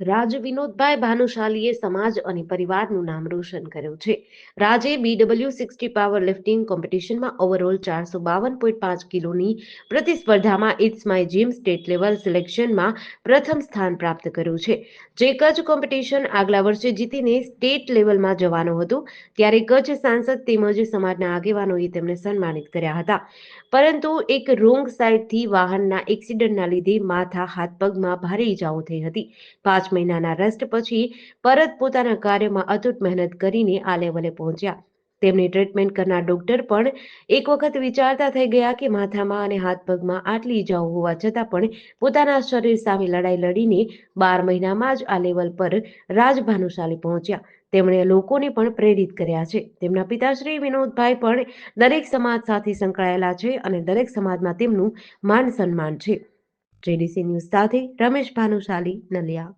રાજ વિનોદભાઈ ભાનુશાલીએ સમાજ અને પરિવારનું નામ રોશન કર્યું છે. રાજે બીડબલ્યુ સિક્સટી પાવર લિફ્ટિંગ કોમ્પિટિશનમાં ઓવરઓલ ચારસો બાવન પોઈન્ટ પાંચ કિલોની પ્રતિસ્પર્ધામાં it's my gym state level સિલેક્શનમાં પ્રથમ સ્થાન પ્રાપ્ત કર્યું છે. જે કચ્છ કોમ્પિટિશન આગલા વર્ષે જીતીને સ્ટેટ લેવલમાં જવાનું હતું, ત્યારે કચ્છ સાંસદ તેમજ સમાજના આગેવાનોએ તેમને સન્માનિત કર્યા હતા. પરંતુ એક રોંગ સાઈડથી વાહનના એક્સિડન્ટના લીધે માથા, હાથ, પગમાં ભારે ઈજાઓ થઈ હતી. પાંચ મહિનાના રેસ્ટ પછી પરત પોતાના કાર્યમાં અતૂટ મહેનત કરીને આ લેવલે પહોંચ્યા. તેમની ટ્રીટમેન્ટ કરનાર ડોક્ટર પણ એક વખત વિચારતા થઈ ગયા કે માથામાં અને હાથ પગમાં આટલી ઇજાઓ હોવા છતાં પણ પોતાના શરીર સામે લડાઈ લડીને બાર મહિનામાં જ આ લેવલ પર રાજભાનુશાલી પહોંચ્યા. તેમણે લોકોને પણ પ્રેરિત કર્યા છે. તેમના પિતાશ્રી વિનોદભાઈ પણ દરેક સમાજ સાથે સંકળાયેલા છે અને દરેક સમાજમાં તેમનું માન સન્માન છે. જેડીસી ન્યૂઝ સાથે રમેશ ભાનુશાલી નલિયા.